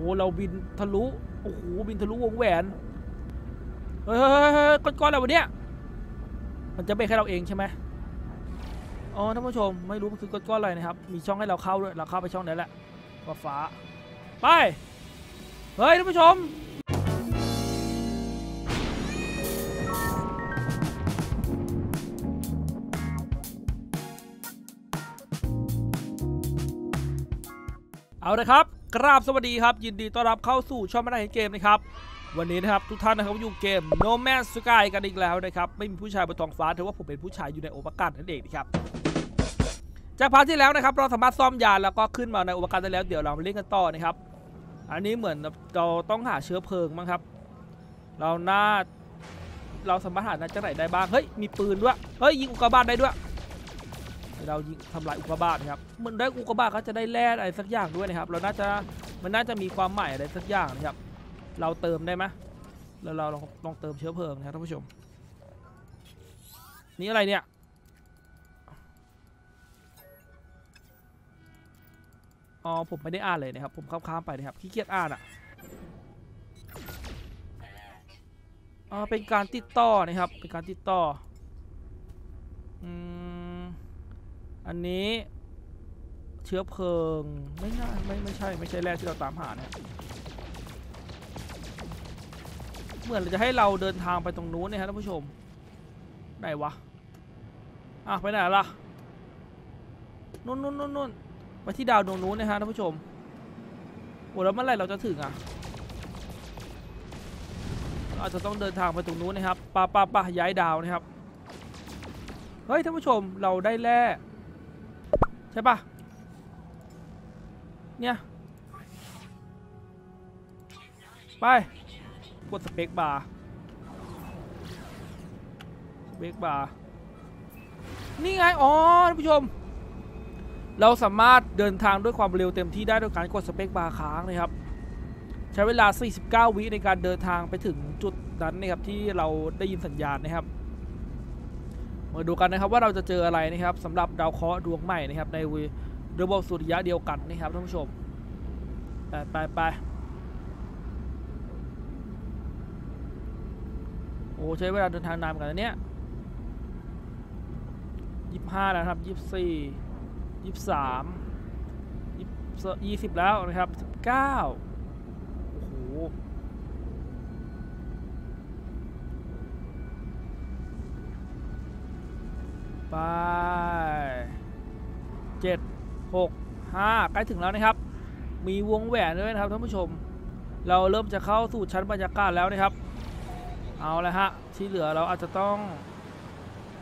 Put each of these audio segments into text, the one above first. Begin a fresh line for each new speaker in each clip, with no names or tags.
อ้เราบินทะลุ โอ้โห บินทะลุวงแหวนเฮ้ยเฮ้ยเฮ้ยเฮ้ยก้อนๆอะไรวะเนี่ย มันจะเป็นแค่เราเองใช่ไหมอ๋อ ท่านผู้ชม ไม่รู้มันคือก้อนๆอะไรนะครับ มีช่องให้เราเข้าด้วย เราเข้าไปช่องนั้นแหละฟ้าฟ้า ไป เฮ้ย ท่านผู้ชมเอาละครับ กราบสวัสดีครับ ยินดีต้อนรับเข้าสู่ช่องมาได้เห็นเกมนะครับ วันนี้นะครับ ทุกท่านนะครับอยู่เกม No Man's Sky กันอีกแล้วนะครับ ไม่มีผู้ชายบนท้องฟ้าถือว่าผมเป็นผู้ชายอยู่ในโอวกาศนั่นเองนะครับ จากพาร์ทที่แล้วนะครับ เราสามารถซ่อมยานแล้วก็ขึ้นมาในโอวกาศได้แล้วเดี๋ยวเรามาเล่นกันต่อนะครับ อันนี้เหมือนเราต้องหาเชื้อเพลิงมั้งครับ เราหน่าเราสามารถหาจากไหนได้บ้างเฮ้ยมีปืนด้วยเฮ้ยยิงอุกกาบาตได้ด้วย เรายิงทำลายอุกกาบาตนะครับเหมันได้อุกกาบาตก็จะได้แร่อะไรสักอย่างด้วยนะครับ เราน่าจะมันน่าจะมีความใหมายอะไรสักอย่างนะครับ เราเติมได้ไหมแล้วเราลองลองเติมเชื้อเพลิงนะครับท่านผู้ชม นี่อะไรเนี่ยอ๋อผมไม่ได้อ่านเลยนะครับ ผมข้ามๆไปนะครับขี้เกียจอ่านอะอ๋อเป็นการติดต่อนะครับ เป็นการติดต่ออืม อันนี้เชื้อเพลิงไม่น่าไม่ไม่ใช่ไม่ใช่แร่ที่เราตามหาเนี่ยเหมือนจะให้เราเดินทางไปตรงนู้นเนี่ยฮะท่านผู้ชมไหนวะอะไปไหนล่ะนู่นนู่นนู่นนู่นไปที่ดาวดวงนู้นนะฮะท่านผู้ชมโอ้แล้วเมื่อไหร่เราจะถึงอะอาจจะต้องเดินทางไปตรงนู้นนะครับปะปะปะย้ายดาวนะครับเฮ้ยท่านผู้ชมเราได้แร่ ใช่ปะเนี่ย ไป กดสเปคบาร์สเปคบาร์นี่ไง อ๋อท่านผู้ชม เราสามารถเดินทางด้วยความเร็วเต็มที่ได้ด้วยการกดสเปคบาร์ค้างนะครับ ใช้เวลา 49 วิในการเดินทางไปถึงจุดนั้นนะครับที่เราได้ยินสัญญาณนะครับ มาดูกันนะครับว่าเราจะเจออะไรนะครับสำหรับดาวเคราะห์ดวงใหม่นะครับในระบบสุริยะเดียวกันนะครับท่านผู้ชมไปไปไปโอ้ใช้เวลาเดินทางนานเหมือนกันนะเนี่ยยี่ห้าแล้วครับยี่สี่ยี่สามยี่สิบแล้วนะครับสิบเก้าโอ้โห ไปเจ็ดหกห้าใกล้ถึงแล้วนะครับ มีวงแหวนด้วยนะครับท่านผู้ชม เราเริ่มจะเข้าสู่ชั้นบรรยากาศแล้วนะครับ เอาละฮะที่เหลือเราอาจจะต้อง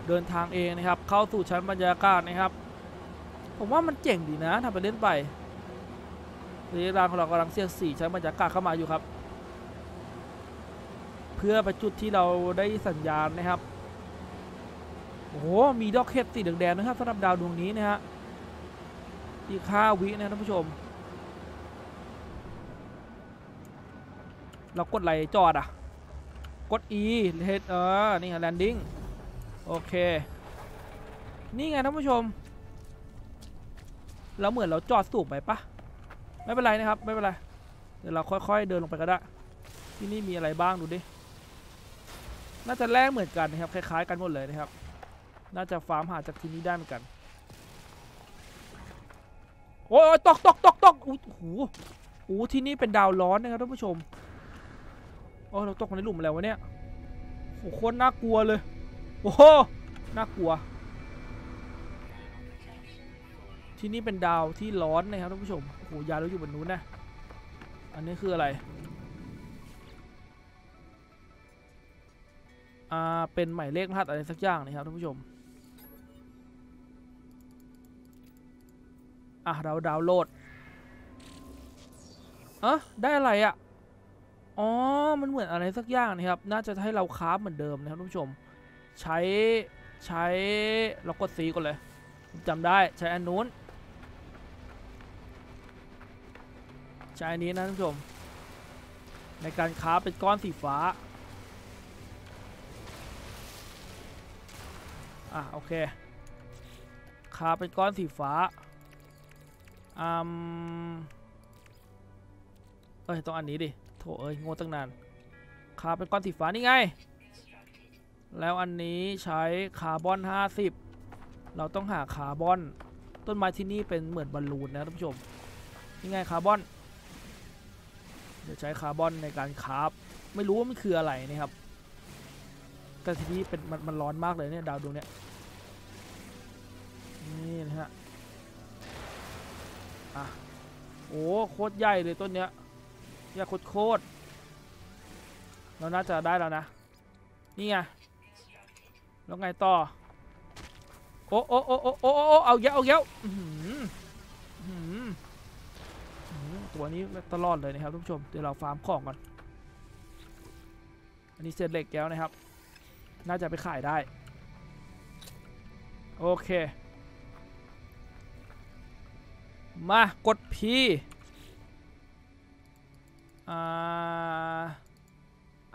เดินทางเองนะครับ เข้าสู่ชั้นบรรยากาศนะครับ ผมว่ามันเจ๋งดีนะทำไปเล่นไประยะทางของเรากำลังเสียดสีชั้นบรรยากาศเข้ามาอยู่ครับ เพื่อไปจุดที่เราได้สัญญาณนะครับ โอ้โหมีดอกเห็ดสีแดงๆนะครับสำหรับดาวดวงนี้นะฮะอีกห้าวินะท่านผู้ชม เรากดอะไรจอดอะ กด E เฮดเออ นี่ไงแลนดิ้งโอเค นี่ไงท่านผู้ชม เราเหมือนเราจอดสูงไปปะไม่เป็นไรนะครับ ไม่เป็นไร เดี๋ยวเราค่อยๆเดินลงไปก็ได้ ที่นี่มีอะไรบ้างดูดิ น่าจะแลกเหมือนกันนะครับ คล้ายๆกันหมดเลยนะครับ น่าจะฟาร์มหาจากที่นี้ได้เหมือนกัน โอ้ยตกตกตกตกอุ้ยโอ้โหโอ้หที่นี่เป็นดาวร้อนนะครับท่านผู้ชมโอ้เราตกในหลุมอะไรวะเนี่ยโอ้โคตรน่ากลัวเลย โอ้โหน่ากลัว ที่นี่เป็นดาวที่ร้อนนะครับท่านผู้ชม โอ้โห ยานเราอยู่บนนู้นนะ อันนี้คืออะไร อ่า เป็นหมายเลขรหัสอะไรสักอย่างนะครับท่านผู้ชม อะเราดาวน์โหลดเอะได้อะไรอะ่ะอ๋อ มันเหมือนอะไรสักอย่างนะครับ น่าจะให้เราคราฟเหมือนเดิมนะครับท่านผู้ชม ใช้ใช้เรากดซีก่อนเลยจำได้ใช้อันนู้น ใช้อันนี้นะท่านผู้ชม ในการคราฟเป็นก้อนสีฟ้า อะโอเคคราฟเป็นก้อนสีฟ้า อืมเอ้ยต้องอันนี้ดิโถเอ้ยโง่ตั้งนานคาเป็นก้อนสีฟ้านี่ไง แล้วอันนี้ใช้คาร์บอน 50 เราต้องหาคาร์บอน ต้นไม้ที่นี่เป็นเหมือนบอลลูนนะท่านผู้ชมนี่ไงคาร์บอน เดี๋ยวใช้คาร์บอนในการคาร์บไม่รู้ว่ามันคืออะไรนะครับ แต่ทีนี้เป็นมันมันร้อนมากเลยเนี่ยดาวดวงเนี้ย โอ้โคตรใหญ่เลยต้นเนี้ยใหญ่โคตรโคตรเราน่าจะได้แล้วนะ นี่ไงแล้วไงต่อ โอ้โอ้โอ้โอ้โอ้โอ้เอาเยอะเอาเยอะอื้อหืออื้อหืออื้อหือตัวนี้ตลอดเลยนะครับทุกผู้ชม เดี๋ยวเราฟาร์มของก่อน อันนี้เศษเหล็กแก้วนะครับ น่าจะไปขายได้ โอเค มากด P อ่า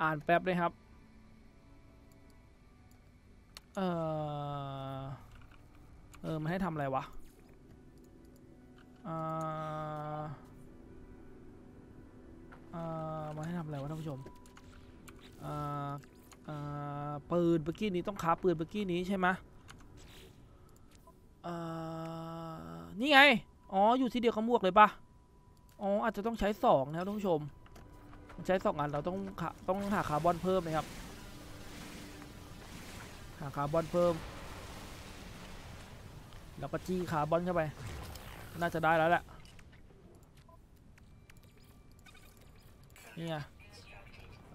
อ่านแป๊บเลยครับ เออเออมันให้ทำอะไรวะอ่าอ่ามันให้ทำอะไรวะท่านผู้ชมอ่าอ่าปืนเมื่อกี้นี้ต้องคาปืนเมื่อกี้นี้ใช่ไหมอ่านี่ไง อ๋อ อยู่ที่เดียวกับหมวกเลยปะอ๋อ อาจจะต้องใช้สองนะครับท่านผู้ชม ใช้สองอันเราต้องต้องหาคาร์บอนเพิ่มนะครับ หาคาร์บอนเพิ่ม แล้วก็จี้คาร์บอนเข้าไป น่าจะได้แล้วแหละ นี่ไง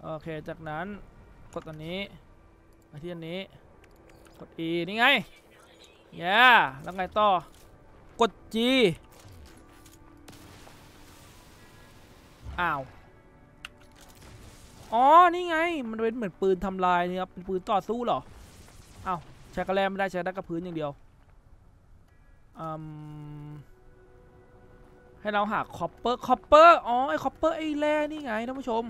โอเค จากนั้นกดอันนี้มาที่อันนี้ กด E นี่ไงแย่แล้วไงต่อ กด G อ้าว อ๋อ นี่ไง มันเป็นเหมือนปืนทำลายนี่ครับ เป็นปืนต่อสู้เหรอ อ้าวใช้กระแลไม่ได้ใช้ได้กับพื้นอย่างเดียวอืมให้เราหาคอปเปอร์ คอปเปอร์ อ๋อ ไอคอปเปอร์ไอแร่นี่ไงท่านผู้ชม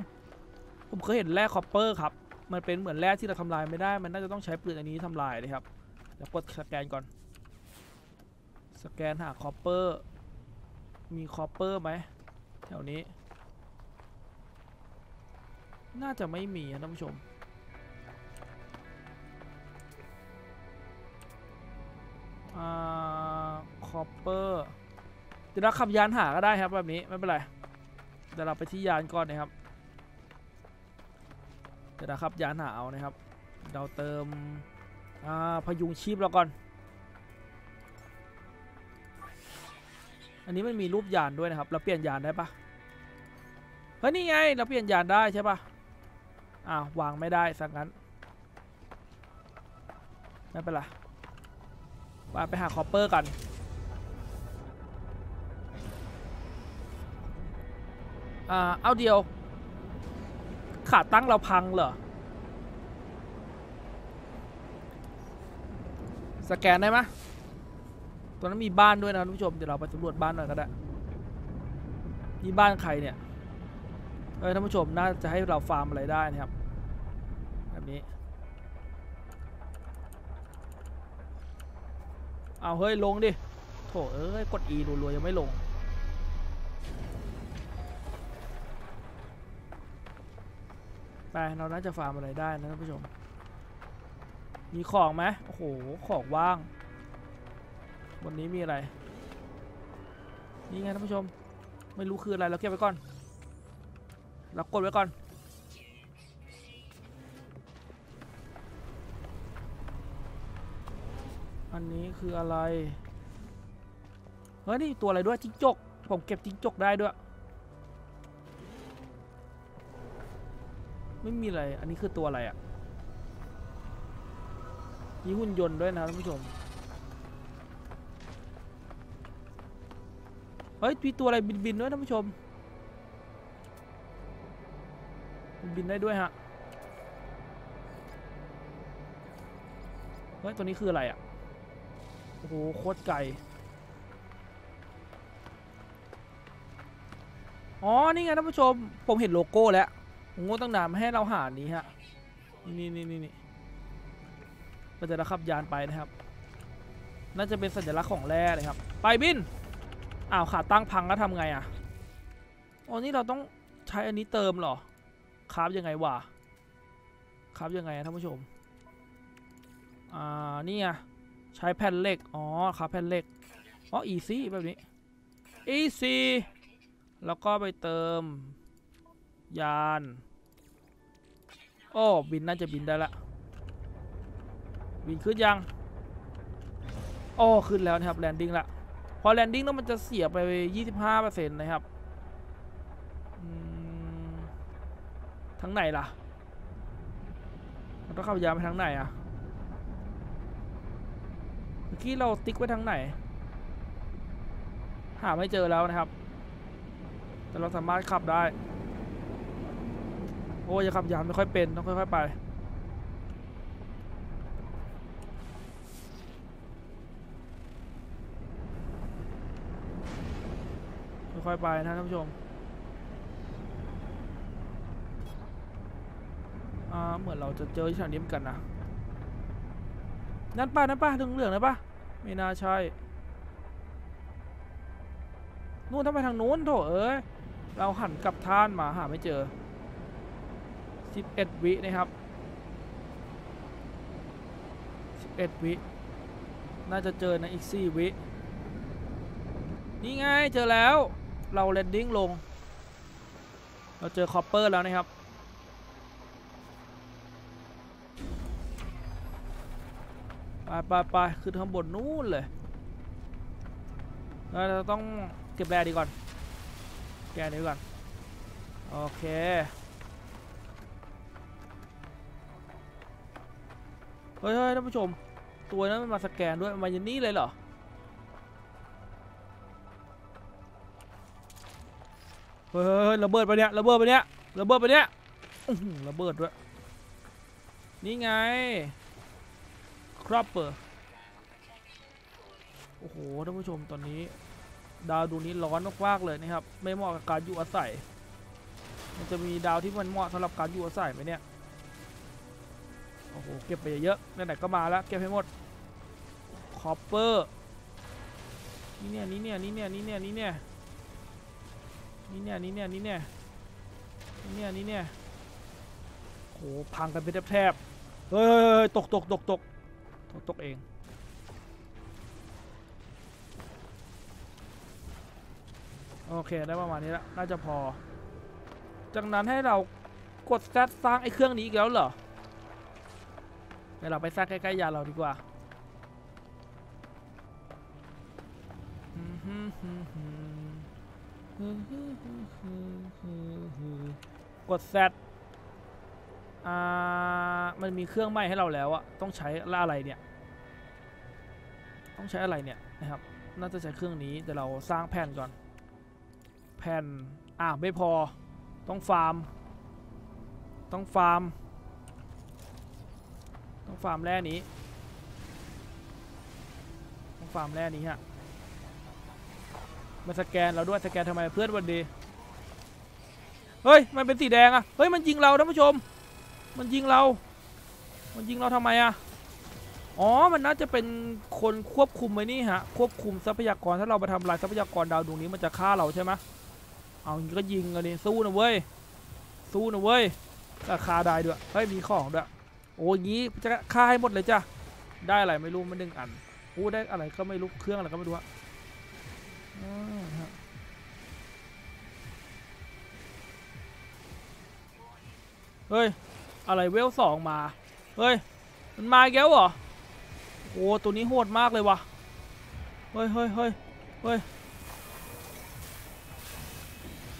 ผมเคยเห็นแร่คอปเปอร์ครับ มันเป็นเหมือนแร่ที่เราทำลายไม่ได้ มันน่าจะต้องใช้ปืนอันนี้ทำลายนะครับเดี๋ยวกดสแกนก่อน สแกนหาคอปเปอร์ มีคอปเปอร์ไหมแถวนี้ น่าจะไม่มีนะท่านผู้ชม อ่า คอปเปอร์ เดี๋ยวเราขับยานหาก็ได้ครับแบบนี้ไม่เป็นไร เดี๋ยวเราไปที่ยานก่อนนะครับ เดี๋ยวเราขับยานหาเอานะครับ เราเติม อ่า พยุงชีพเราก่อน อันนี้มันมีรูปยานด้วยนะครับ เราเปลี่ยนยานได้ปะเฮ้ยนี่ไง เราเปลี่ยนยานได้ใช่ปะ อ้าววางไม่ได้สักงั้นไม่เป็นไรมาไปหาคอปเปอร์กันอ่าเอาเดียว ขาตั้งเราพังเหรอ สแกนได้ไหมตัวนั้นมีบ้านด้วยนะท่านผู้ชม เดี๋ยวเราไปสำรวจบ้านหน่อยก็ได้นี่บ้านใครเนี่ย เอ้ยท่านผู้ชมน่าจะให้เราฟาร์มอะไรได้นะครับ นี้ เอาเฮ้ย ลงดิ โถเอ้ย กด E รัวๆยังไม่ลง ไป เราน่าจะฟาร์มอะไรได้นะท่านผู้ชม มีของไหมโอ้โห ของว่าง บนนี้มีอะไร นี่ไงท่านผู้ชม ไม่รู้คืออะไร เราเก็บไว้ก่อน เรากดไว้ก่อน อันนี้คืออะไร เฮ้ยนี่ตัวอะไรด้วยจิ้งจก ผมเก็บจิ้งจกได้ด้วย ไม่มีอะไร อันนี้คือตัวอะไรอะ่ะมีหุ่นยนต์ด้วยนะท่านผู้ชม เฮ้ยมีตัวอะไรบินๆด้วยท่านผู้ชม บินได้ด้วยฮะ เฮ้ย ตัวนี้คืออะไรอะ โอ้โหโคตรไกลอ๋อ นี่ไงท่านผู้ชม ผมเห็นโลโก้แล้วผมก็ตั้งนานมาให้เราหานี้ฮะ นี่นี่นี่นี่เราจะระขับยานไปนะครับ น่าจะเป็นสัญลักษณ์ของแร่เลยครับ ไปบิน อ้าวขาตั้งพังแล้วทำไงอะอ๋อนี่เราต้องใช้อันนี้เติมหรอคราฟยังไงวะคราฟยังไงท่านผู้ชม อ่า นี่ไง ใช้แผ่นเหล็ก อ๋อคราฟแผ่นเหล็ก อ๋ออีซี่แบบนี้อีซี่แล้วก็ไปเติม ยาน โอ้บินน่าจะบินได้ละ บินขึ้นยัง โอ้ขึ้นแล้วนะครับแลนดิ้งละ พอแลนดิ้งแล้วมันจะเสียไป 25%นะครับอืมทางไหนล่ะ มันต้องเข้ายานไปทางไหนอะ อกี้เราติ๊กไว้ทางไหน หาไม่เจอแล้วนะครับ แต่เราสามารถขับได้ โอ้ยขับยานไม่ค่อยเป็น ต้องค่อยๆไป ค่อยๆไปนะท่านผู้ชมอ่าเหมือนเราจะเจอที่ทางนี้เหมือนกันนะ นั่นป้านั่นป้าเหลืองๆนะป้า ไม่น่าใช่ นู่นถ้าไปทางนู้นโถเอ้ย เราหันกลับท่านมาหาไม่เจอ 11 วินะครับ 11 วิ น่าจะเจอในอีก 4 วิ นี่ไงเจอแล้ว เราแลนดิ้งลง เราเจอคอปเปอร์แล้วนะครับ ไปไปไปขึ้นข้างบนนู้นเลยเราจะต้องเก็บแร่ดีก่อนแกนี้ก่อน โอเคเฮ้ยเฮ้ยท่านผู้ชม ตัวนั้นมันมาสแกนด้วยมาอย่างนี้เลยเหรอ เฮ้ยเฮ้ยระเบิดไปเนี่ยระเบิดไปเนี่ยระเบิดไปเนี่ยระเบิดด้วย นี่ไง ครับเปอร์โอ้โหท่านผู้ชมตอนนี้ดาวดวงนี้ร้อนมากๆเลยนะครับ ไม่เหมาะกับการอยู่อาศัย มันจะมีดาวที่มันเหมาะสำหรับการอยู่อาศัยไหมเนี่ยโอ้โหเก็บไปเยอะๆไหนๆก็มาแล้วเก็บให้หมดคอปเปอร์นี่เนี่ยนี่เนี่ยนี่เนี่ยนี่เนี่ยนี่เนี่ยนี่เนี่ยนี่เนี่ยนี่เนี่ยนี่เนี่ยนี่เนี่ยโหพังกันเป็นแทบๆเฮ้ยตกตกตกตก ตกตกเองโอเคได้ประมาณนี้แล้วน่าจะพอ จากนั้นให้เรากดแซดสร้างไอ้เครื่องนี้อีกแล้วเหรอเดี๋ยวเราไปสร้างใกล้ๆยาเราดีกว่า กด Z อ่ามันมีเครื่องไหม้ให้เราแล้วอะต้องใช้ละอะไรเนี่ย ต้องใช้อะไรเนี่ยนะครับ น่าจะใช้เครื่องนี้แต่เราสร้างแผ่นก่อน แผ่นอ่าไม่พอ ต้องฟาร์ม ต้องฟาร์ม ต้องฟาร์มแร่นี้ ต้องฟาร์มแร่นี้ฮะมาสแกนเราด้วยสแกนทำไมเพื่อนวันดี เฮ้ย มันเป็นสีแดงอะเฮ้ย มันยิงเราท่านผู้ชม มันยิงเรา มันยิงเราทำไมอะอ๋อ มันน่าจะเป็นคนควบคุมไว้นี่ฮะ ควบคุมทรัพยากร ถ้าเราไปทำลายทรัพยากรดาวดวงนี้มันจะฆ่าเราใช่ไหมเอางนี้ก็ยิงกันดิสู้นะเว้ย สู้นะเว้ยราคาได้ด้วย เฮ้ย มีของด้วย โอ้ยงี้จะฆ่าให้หมดเลยจ้ะ ได้อะไรไม่รู้มันหนึ่งอันโอ้ได้อะไรก็ไม่รู้ เครื่องอะไรก็ไม่รู้อะเฮ้ย อะไรเวลสองมา เฮ้ย มันมาอีกแล้วเหรอโอ้ตัวนี้โหดมากเลยวะเฮ้ยเฮ้ยเฮ้ยเฮ้ย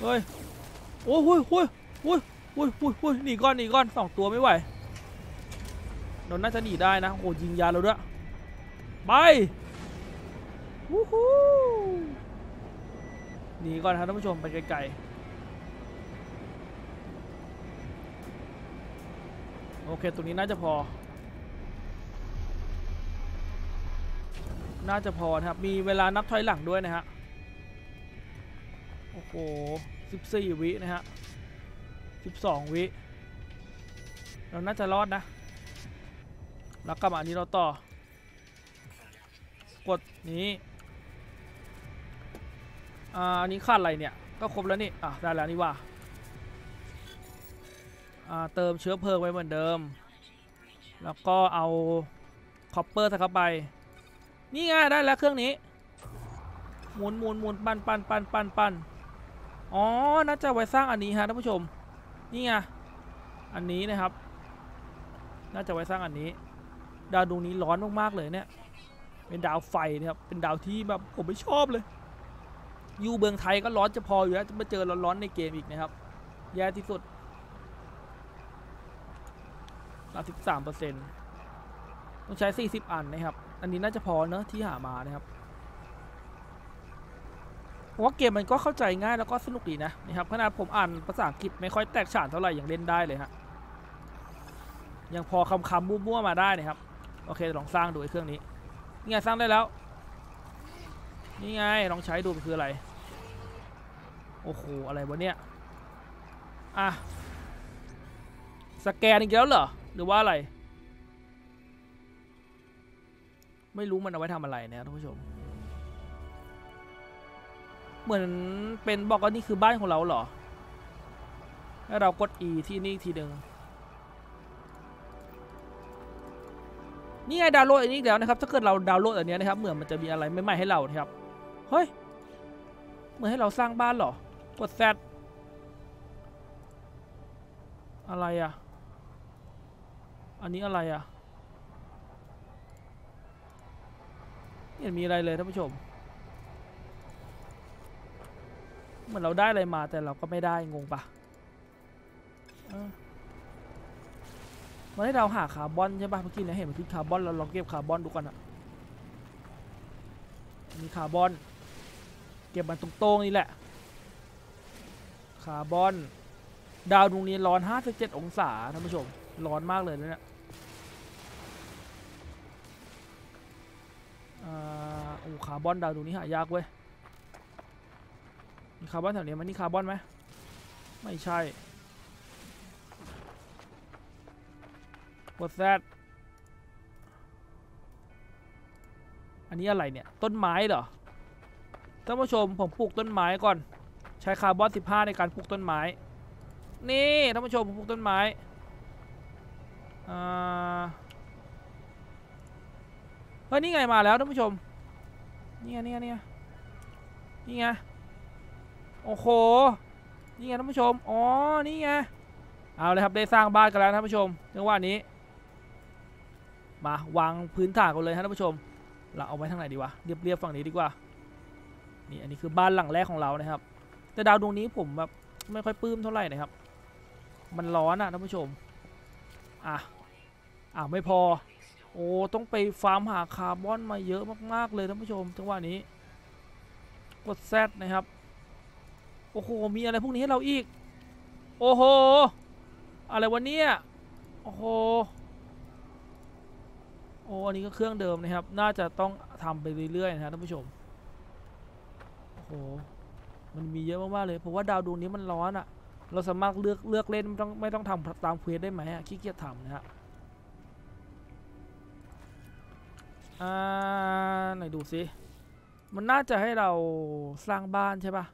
เฮ้ย โอ้ยเฮ้ยเฮ้ยเฮ้ยเฮ้ยเฮ้ยเฮ้ยหนีก่อนหนีก่อนสองตัวไม่ไหวเราน่าจะหนีได้นะโอ้ยิงยาเราด้วย ไปวู้ฮู้หนีก่อนครับท่านผู้ชมไปไกลๆ โอ เค ตรงนี้น่าจะพอ น่าจะพอนะครับ มีเวลานับถอยหลังด้วยนะฮะ โอ้โห14วินะฮะ12วิ เราน่าจะรอดนะ แล้วกลับมาอันนี้เราต่อ กดนี้อ่าอันนี้ขาดอะไรเนี่ย ก็ครบแล้วนี่ อะ ได้แล้วนี่ว่า เติมเชื้อเพลิงไว้เหมือนเดิม แล้วก็เอาคอปเปอร์ใส่เข้าไป นี่ไงได้แล้วเครื่องนี้ หมุนหมุนหมุนปันปันปันปันปันอ๋อ น่าจะไว้สร้างอันนี้ฮะท่านผู้ชม นี่ไง อันนี้นะครับ น่าจะไว้สร้างอันนี้ ดาวดวงนี้ร้อนมากๆเลยเนี่ย เป็นดาวไฟนะครับ เป็นดาวที่แบบผมไม่ชอบเลย อยู่เมืองไทยก็ร้อนจะพออยู่แล้ว จะมาเจอร้อนๆในเกมอีกนะครับ แย่ที่สุด 33เปอร์เซ็นต์ต้องใช้ 40 อันนะครับ อันนี้น่าจะพอเนอะที่หามานะครับผมว่าเกมมันก็เข้าใจง่ายแล้วก็สนุกดีนะนะครับขนาดผมอ่านภาษาอังกฤษไม่ค่อยแตกฉานเท่าไหร่ยังเล่นได้เลยฮะยังพอคำคำมั่วๆมาได้นะครับ โอเคลองสร้างดูไอ้เครื่องนี้นี่ไงสร้างได้แล้ว นี่ไงลองใช้ดูมันคืออะไร โอ้โหอะไรวะเนี่ยอะสแกนอีกแล้วเหรอ หรือว่าอะไร ไม่รู้มันเอาไว้ทำอะไรนะครับท่านผู้ชม เหมือนเป็นบอกว่านี่คือบ้านของเราเหรอแล้เรากด E ที่นี่ทีหนึ่งนี่ไงดาวน์โหลดอันนี้แล้วนะครับ ถ้าเกิดเราดาวน์โหลดอันนี้นะครับ เหมือนมันจะมีอะไรใหม่ๆให้เราครับ เฮ้ย เหมือนให้เราสร้างบ้านเหรอ กด Z อะไรอะ อันนี้อะไรอะไม่เห็นมีอะไรเลยท่านผู้ชม เหมือนเราได้อะไรมาแต่เราก็ไม่ได้งงปะมันให้เราหาคาร์บอนใช่ปะเมื่อกี้เนี่ยเห็นมันขึ้คาร์บอนเราลองเก็บคาร์บอนดูกันอะมีคาร์บอน เก็บมันตรงๆนี่แหละ คาร์บอน ดาวดวงนี้ร้อน 57 องศาท่านผู้ชม ร้อนมากเลยนะเนี่ยอ่าโอ้คาร์บอนดาวดวงนี้หายากเว้ย มีคาร์บอนแถวนี้มันนี่คาร์บอนไหม ไม่ใช่กดแซดอันนี้อะไรเนี่ย ต้นไม้เหรอ ท่านผู้ชมผมปลูกต้นไม้ก่อน ใช้คาร์บอน 15 ในการปลูกต้นไม้ นี่ท่านผู้ชมผมปลูกต้นไม้ เฮ้ยนี่ไงมาแล้วท่านผู้ชม นี่ไงนี่ไงนี่ไงนี่ไง โอ้โห นี่ไงท่านผู้ชม อ๋อ นี่ไง เอาเลยครับได้สร้างบ้านกันแล้วท่านผู้ชมจังหวะนี้ มาวางพื้นฐานกันเลยครับท่านผู้ชม เราเอาไว้ทางไหนดีวะเรียบเรียบๆฝั่งนี้ดีกว่า นี่อันนี้คือบ้านหลังแรกของเรานะครับ แต่ดาวดวงนี้ผมแบบไม่ค่อยปลื้มเท่าไหร่นะครับ มันร้อนอะท่านผู้ชม อะ อะไม่พอ โอ้ต้องไปฟาร์มหาคาร์บอนมาเยอะมากๆเลยท่านผู้ชมจังหวะนี้ กดแซดนะครับ โอ้โห มีอะไรพวกนี้ให้เราอีก โอ้โห อะไรวะเนี่ย โอ้โห โอ้อันนี้ก็เครื่องเดิมนะครับ น่าจะต้องทำไปเรื่อยๆนะครับท่านผู้ชม โอ้โห มันมีเยอะมากๆเลย เพราะว่าดาวดวงนี้มันร้อนอะ่ะเราสามารถเลือกเลือกเล่นไม่ต้องไม่ต้องทำตามเควสได้ไหมอะขี้เกียจทำนะฮะ อ่าไหนดูสิมันน่าจะให้เราสร้างบ้านใช่ปะ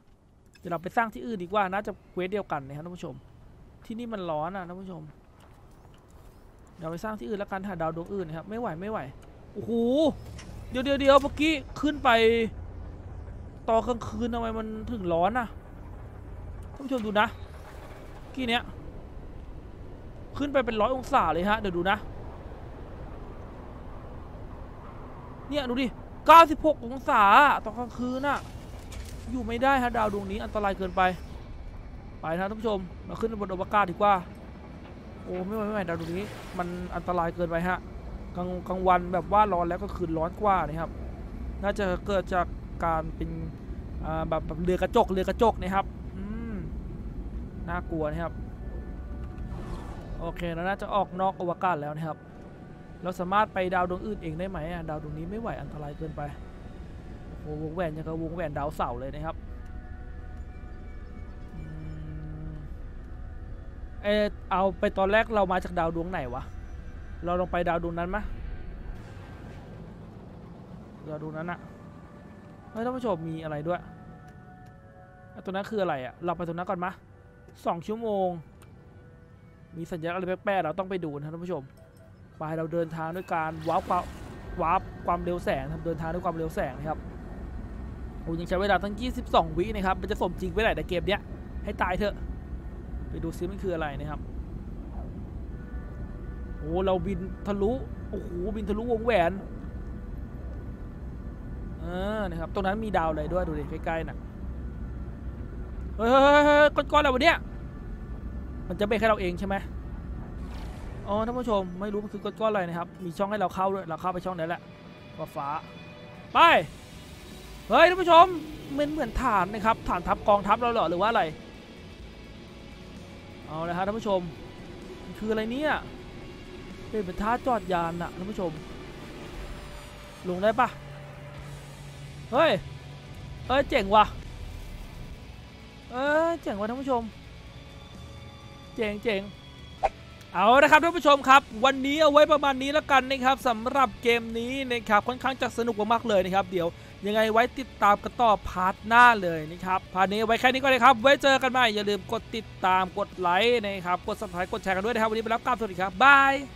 เดี๋ยวเราไปสร้างที่อื่นดีกว่าน่าจะเควสเดียวกันนะครับท่านผู้ชม ที่นี่มันร้อนอะท่านผู้ชมเดี๋ยวไปสร้างที่อื่นแล้วกันหาดาวดวงอื่นนะครับไม่ไหวไม่ไหวโอ้โหเดี๋ยวเดี๋ยวเดี๋ยวเมื่อกี้ขึ้นไปตอนกลางคืนทำไมมันถึงร้อนอะท่านผู้ชมดูนะกี้เนี้ยขึ้นไปเป็นร้อยองศาเลยฮะเดี๋ยวดูนะ เนี่ยดูดิ 96 องศาตอนกลางคืนน่ะ อยู่ไม่ได้ฮะดาวดวงนี้อันตรายเกินไป ไปนะท่านผู้ชมมาขึ้นบนอวกาศดีกว่า โอ้ไม่ไหวไม่ไหวดาวดวงนี้ มันอันตรายเกินไปฮะกลางกลางวันแบบว่าร้อนแล้วก็คืนร้อนกว่านะครับ น่าจะเกิดจากการเป็นแบบแบบเรือกระจกเรือกระจกนะครับอืมน่ากลัวนะครับ โอเคแล้วน่าจะออกนอกอวกาศแล้วนะครับ เราสามารถไปดาวดวงอื่นเองได้ไหมอะดาวดวงนี้ไม่ไหวอันตรายเกินไปโอ้โหวงแหวนยังกับวงแหวนดาวเสาร์เลยนะครับเออเอาไปตอนแรกเรามาจากดาวดวงไหนวะเราลองไปดาวดวงนั้นมะดาวดวงนั้นอะเฮ้ยท่านผู้ชมมีอะไรด้วยตัวนั้นคืออะไรอะเราไปตัวนั้นก่อนมะสองชั่วโมง มีสัญลักษณ์อะไรแปลกๆเราต้องไปดูนะท่านผู้ชม ไปเราเดินทางด้วยการวาร์ปความวาร์ปความเร็วแสงครับเดินทางด้วยความเร็วแสงนะครับโอ้ยังใช้เวลาตั้ง 22 วินะครับมันจะสมจริงไปไหนแต่เกมเนี้ยให้ตายเถอะ ไปดูซิมันคืออะไรนะครับโอ้เราบินทะลุโอ้โหบินทะลุวงแหวนเออนะครับตรงนั้นมีดาวอะไรด้วยดูดิใกล้ๆน่ะเฮ้ยก้อนๆอะไรวะเนี่ยมันจะเบรกให้เราเองใช่ไหม อ๋อท่านผู้ชมไม่รู้มันคือก้อนอะไรนะครับ มีช่องให้เราเข้าด้วยเราเข้าไปช่องนั้นแหละฟ้าฟ้าไปเฮ้ยท่านผู้ชมมันเหมือนฐานนะครับฐานทัพกองทัพเราเหรอหรือว่าอะไรเอาละครับท่านผู้ชมมันคืออะไรเนี่ยเป็นเป็นท่าจอดยานอะท่านผู้ชม ลงได้ปะเฮ้ยเอ้ยเจ๋งว่ะเอ้ยเจ๋งว่ะท่านผู้ชม เจ๋งเจ๋ง เอาละครับท่านผู้ชมครับ วันนี้เอาไว้ประมาณนี้แล้วกันนะครับสำหรับเกมนี้นะครับค่อนข้างจะสนุกมากเลยนะครับ เดี๋ยวยังไงไว้ติดตามกันต่อพาร์ทหน้าเลยนะครับพาร์ทนี้เอาไว้แค่นี้ก็เลยครับ ไว้เจอกันใหม่อย่าลืมกดติดตามกดไลค์นะครับกดสับถ่ายกดแชร์กันด้วยนะครับวันนี้ไปแล้วกลับสวัสดีครับบาย